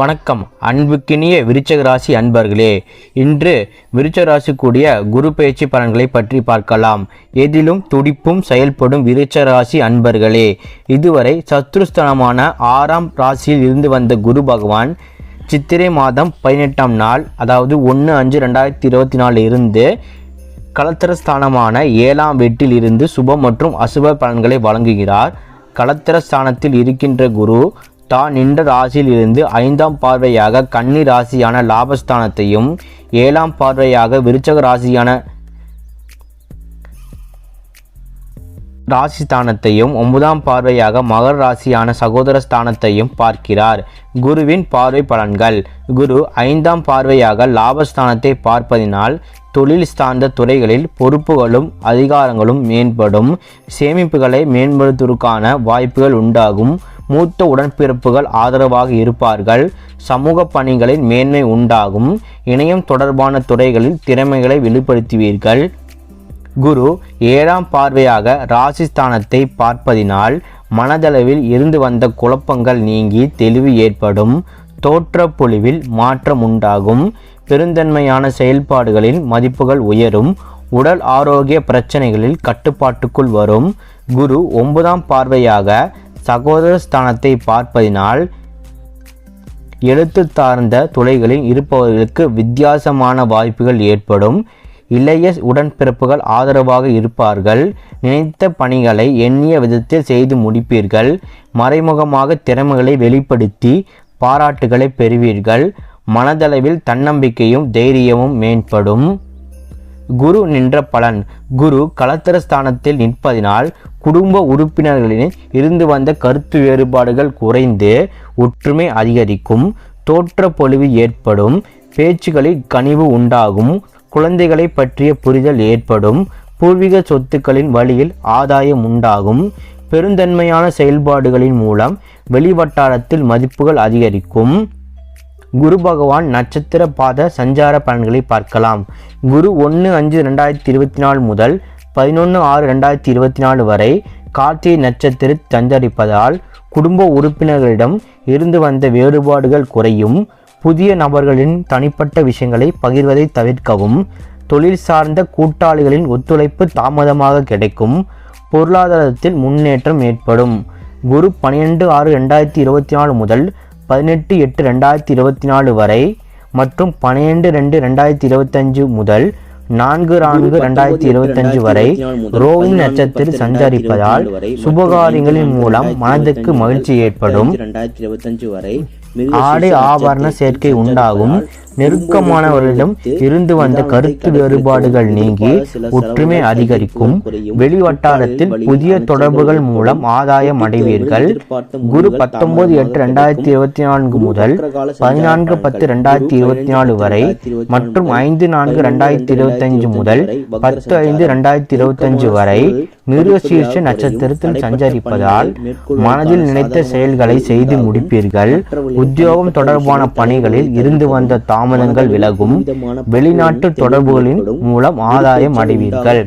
வணக்கம். அன்புக்கினிய விருச்சக ராசி அன்பர்களே இன்று விருச்சக ராசி கூடிய குரு பயிற்சி பலன்களை பற்றி பார்க்கலாம். எதிலும் துடிப்பும் செயல்படும் விருச்சக ராசி அன்பர்களே இதுவரை சத்ருஸ்தனமான ஆறாம் ராசியில் இருந்து வந்த குரு பகவான் சித்திரை மாதம் பதினெட்டாம் நாள் அதாவது ஒன்று அஞ்சு ரெண்டாயிரத்தி இருபத்தி நாலு இருந்து கலத்திரஸ்தானமான ஏழாம் வீட்டில் இருந்து சுப மற்றும் அசுப பலன்களை வழங்குகிறார். களத்திரஸ்தானத்தில் இருக்கின்ற குரு தான் நின்ற ராசியில் இருந்து ஐந்தாம் பார்வையாக கன்னி ராசியான லாபஸ்தானத்தையும் ஏழாம் பார்வையாக விருச்சக ராசியான ராசி ஸ்தானத்தையும் ஒன்பதாம் பார்வையாக மகர ராசியான சகோதர ஸ்தானத்தையும் பார்க்கிறார். குருவின் பார்வை பலன்கள். குரு ஐந்தாம் பார்வையாக லாபஸ்தானத்தை பார்ப்பதினால் தொழில் சார்ந்த துறைகளில் பொறுப்புகளும் அதிகாரங்களும் மேம்படும். சேமிப்புகளை மேம்படுத்துவதற்கான வாய்ப்புகள் உண்டாகும். மூத்த உடன்பிறப்புகள் ஆதரவாக இருப்பார்கள். சமூக பணிகளில் மேன்மை உண்டாகும். இணையம் தொடர்பான துறைகளில் திறமைகளை வெளிப்படுத்துவீர்கள். குரு ஏழாம் பார்வையாக ராசிஸ்தானத்தை பார்ப்பதினால் மனதளவில் இருந்து வந்த குழப்பங்கள் நீங்கி தெளிவு ஏற்படும். தோற்றப்பொழிவில் மாற்றம் உண்டாகும். பெருந்தன்மையான செயல்பாடுகளின் மதிப்புகள் உயரும். உடல் ஆரோக்கிய பிரச்சனைகளில் கட்டுப்பாட்டுக்குள் வரும். குரு ஒன்பதாம் பார்வையாக சகோதர ஸ்தானத்தை பார்ப்பதினால் எழுத்து சார்ந்த துறைகளில் இருப்பவர்களுக்கு வித்தியாசமான வாய்ப்புகள் ஏற்படும். இளைய உடன்பிறப்புகள் ஆதரவாக இருப்பார்கள். நினைத்த பணிகளை எண்ணிய விதத்தில் செய்து முடிப்பீர்கள். மறைமுகமாக திறமைகளை வெளிப்படுத்தி பாராட்டுகளை பெறுவீர்கள். மனதளவில் தன்னம்பிக்கையும் தைரியமும் மேம்படும். குரு நின்ற பலன். குரு களத்திரஸ்தானத்தில் நிற்பதினால் குடும்ப உறுப்பினர்களின் இருந்து வந்த கருத்து வேறுபாடுகள் குறைந்து ஒற்றுமை அதிகரிக்கும் தோற்ற பொழிவு ஏற்படும் பேச்சுகளில் கனிவு உண்டாகும் குழந்தைகளை பற்றிய புரிதல் ஏற்படும் பூர்வீக சொத்துக்களின் வழியில் ஆதாயம் உண்டாகும் பெருந்தன்மையான செயல்பாடுகளின் மூலம் வெளிவட்டாரத்தில் மதிப்புகள் அதிகரிக்கும். குரு பகவான் நட்சத்திர பாத சஞ்சார பலன்களை பார்க்கலாம். குரு ஒன்று அஞ்சு ரெண்டாயிரத்தி இருபத்தி நாலு முதல் பதினொன்று ஆறு ரெண்டாயிரத்தி இருபத்தி நாலு வரை கார்த்திகை நட்சத்திர சஞ்சரிப்பதால் குடும்ப உறுப்பினர்களிடம் இருந்து வந்த வேறுபாடுகள் குறையும். புதிய நபர்களின் தனிப்பட்ட விஷயங்களை பகிர்வதை தவிர்க்கவும் தொழில் சார்ந்த கூட்டாளிகளின் ஒத்துழைப்பு தாமதமாக கிடைக்கும் பொருளாதாரத்தில் முன்னேற்றம் ஏற்படும். குரு பன்னிரெண்டு ஆறு ரெண்டாயிரத்தி இருபத்தி நாலு முதல் பதினெட்டு எட்டு ரெண்டாயிரத்தி இருபத்தி நாலு வரை மற்றும் பன்னிரெண்டு ரெண்டு ரெண்டாயிரத்தி இருபத்தஞ்சு முதல் நான்கு நான்கு ரெண்டாயிரத்தி இருபத்தஞ்சு வரை ரோஹிணி நட்சத்திரம் சஞ்சரிப்பதால் சுபகாரியங்களின் மூலம் மனதுக்கு மகிழ்ச்சி ஏற்படும். ஆடை ஆபரண சேர்க்கை உண்டாகும். நெருக்கமானவர்களிடம் இருந்து வந்த கருத்து வேறுபாடுகள் நீங்கி ஒற்றுமை அதிகரிக்கும். வெளிவட்டாரத்தில் புதிய தொடர்புகள் மூலம் ஆதாயம் அடைவீர்கள். குரு பத்தொன்பது எட்டு ரெண்டாயிரத்தி இருபத்தி நான்கு முதல் பதினான்கு பத்து ரெண்டாயிரத்தி இருபத்தி நாலு வரை மற்றும் ஐந்து நான்கு ரெண்டாயிரத்தி இருபத்தஞ்சு முதல் பத்து ஐந்து ரெண்டாயிரத்தி இருபத்தஞ்சு வரை மிருகசீர்ஷ நட்சத்திரத்தில் சஞ்சரிப்பதால் மனதில் நினைத்த செயல்களை செய்து முடிப்பீர்கள் உத்தியோகம் தொடர்பான பணிகளில் இருந்து வந்த தாமதங்கள் விலகும். வெளிநாட்டு தொடர்புகளின் மூலம் ஆதாயம் அடைவீர்கள்.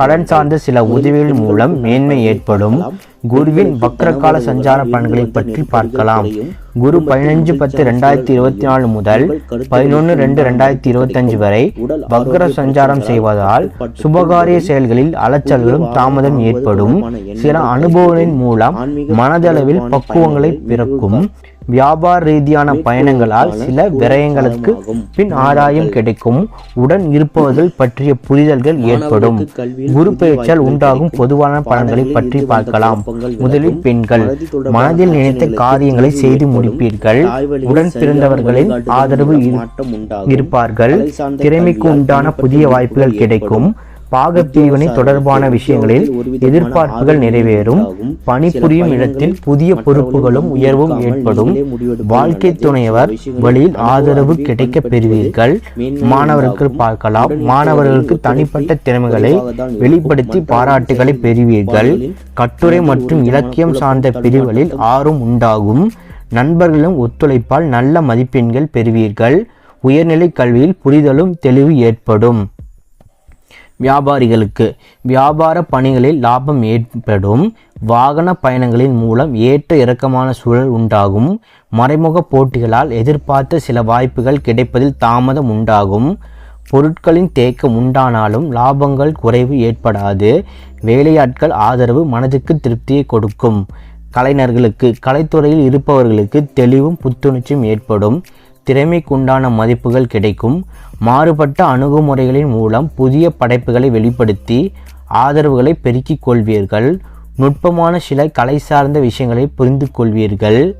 கடன் சார்ந்த சில உதவிகள் மூலம் மேன்மை ஏற்படும். குருவின் வக்ரகால சஞ்சார பலன்களை பற்றி பார்க்கலாம். குரு பதினஞ்சு பத்து ரெண்டாயிரத்தி இருபத்தி நாலு முதல் பதினொன்று ரெண்டு ரெண்டாயிரத்தி இருபத்தஞ்சு வரை வக்ர சஞ்சாரம் செய்வதால் சுபகாரிய செயல்களில் அலைச்சல்களும் தாமதம் ஏற்படும். சில அனுபவங்களின் மூலம் மனதளவில் பக்குவங்களை பிறக்கும். வியாபார ரீதியான பயணங்களால் சில விரயங்களுக்கு பின் ஆதாயம் கிடைக்கும். உடன் இருப்பவர்கள் பற்றிய புரிதல்கள் ஏற்படும். குரு பெயர்ச்சால் உண்டாகும் பொதுவான பலன்களை பற்றி பார்க்கலாம். முதலில் பெண்கள். மனதில் நினைத்த காரியங்களை செய்து முடிப்பீர்கள். உடன் பிறந்தவர்களின் ஆதரவு இருப்பார்கள். திறமைக்கு உண்டான புதிய வாய்ப்புகள் கிடைக்கும். பாகப்பிரிவினை தொடர்பான விஷயங்களில் எதிர்பார்ப்புகள் நிறைவேறும். பணிபுரியும் இடத்தில் புதிய பொறுப்புகளும் உயர்வும் ஏற்படும். வாழ்க்கை துணையவர் வழியில் ஆதரவு கிடைக்க பெறுவீர்கள். மாணவர்கள் பார்க்கலாம். மாணவர்களுக்கு தனிப்பட்ட திறமைகளை வெளிப்படுத்தி பாராட்டுகளை பெறுவீர்கள். கட்டுரை மற்றும் இலக்கியம் சார்ந்த பிரிவுகளில் ஆர்வம் உண்டாகும். நண்பர்களும் ஒத்துழைப்பால் நல்ல மதிப்பெண்கள் பெறுவீர்கள். உயர்நிலை கல்வியில் புரிதலும் தெளிவு ஏற்படும். வியாபாரிகளுக்கு வியாபார பணிகளில் லாபம் ஏற்படும். வாகன பயணங்களின் மூலம் ஏற்ற இறக்கமான சூழல் உண்டாகும். மறைமுக போட்டிகளால் எதிர்பார்த்த சில வாய்ப்புகள் கிடைப்பதில் தாமதம் உண்டாகும். பொருட்களின் தேக்கம் உண்டானாலும் லாபங்கள் குறைவு ஏற்படாது. வேலையாட்கள் ஆதரவு மனதுக்கு திருப்தியை கொடுக்கும். கலைஞர்களுக்கு கலைத்துறையில் இருப்பவர்களுக்கு தெளிவும் புத்துணர்ச்சியும் ஏற்படும். திறமைக்குண்டான மதிப்புகள் கிடைக்கும். மாறுபட்ட அணுகுமுறைகளின் மூலம் புதிய படைப்புகளை வெளிப்படுத்தி ஆதரவுகளை பெருக்கிக் கொள்வீர்கள். நுட்பமான சில கலை சார்ந்த விஷயங்களை புரிந்து கொள்வீர்கள்.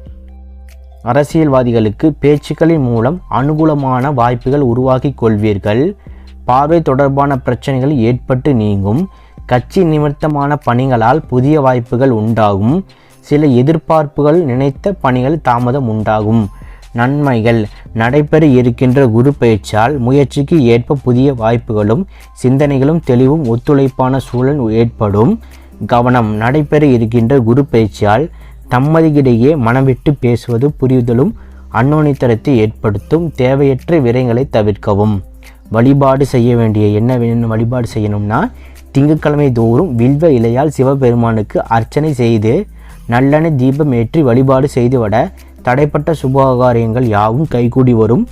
அரசியல்வாதிகளுக்கு பேச்சுக்களின் மூலம் அனுகூலமான வாய்ப்புகள் உருவாக்கி கொள்வீர்கள். பார்வை தொடர்பான பிரச்சனைகள் ஏற்பட்டு நீங்கும். கட்சி நிமித்தமான பணிகளால் புதிய வாய்ப்புகள் உண்டாகும். சில எதிர்பார்ப்புகள் நினைத்த பணிகள் தாமதம் உண்டாகும். நன்மைகள் நடைபெற இருக்கின்ற குரு பயிற்சியால் முயற்சிக்கு ஏற்ப புதிய வாய்ப்புகளும் சிந்தனைகளும் தெளிவும் ஒத்துழைப்பான சூழல் ஏற்படும். கவனம் நடைபெற இருக்கின்ற குரு பயிற்சியால் தம்மதியிடையே மனம் பேசுவது புரிதலும் அன்னோனித்தரத்தை ஏற்படுத்தும் தேவையற்ற விரயங்களை தவிர்க்கவும். வழிபாடு செய்ய வேண்டிய என்ன வேணும் வழிபாடு செய்யணும்னா திங்கட்கிழமை தோறும் வில்வ இலையால் சிவபெருமானுக்கு அர்ச்சனை செய்து நல்லெண்ணெய் தீபம் ஏற்றி வழிபாடு செய்துவிட தடைப்பட்ட சுபகாரியங்கள் யாவும் கைகூடி வரும்.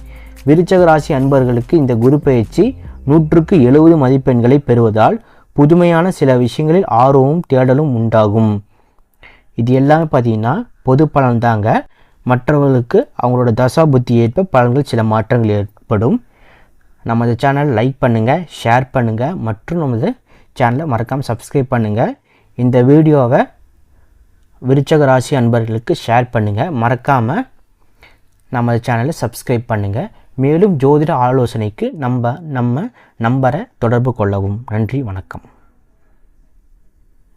விருச்சக ராசி அன்பர்களுக்கு இந்த குரு பயிற்சி நூற்றுக்கு எழுபது மதிப்பெண்களை பெறுவதால் புதுமையான சில விஷயங்களில் ஆர்வமும் தேடலும் உண்டாகும். இது எல்லாமே பார்த்தீங்கன்னா பொது பலன் தாங்க. மற்றவர்களுக்கு அவங்களோட தசா புத்தி ஏற்ப பலன்கள் சில மாற்றங்கள் ஏற்படும். நமது சேனல் லைக் பண்ணுங்கள் ஷேர் பண்ணுங்கள் மற்றும் நமது சேனலை மறக்காமல் சப்ஸ்கிரைப் பண்ணுங்கள் இந்த வீடியோவை விருச்சக ராசி அன்பர்களுக்கு ஷேர் பண்ணுங்கள் மறக்காமல் நமது சேனலை சப்ஸ்கிரைப் பண்ணுங்கள் மேலும் ஜோதிட ஆலோசனைக்கு நம்ம நம்ம நம்பரை தொடர்பு கொள்ளவும். நன்றி வணக்கம்.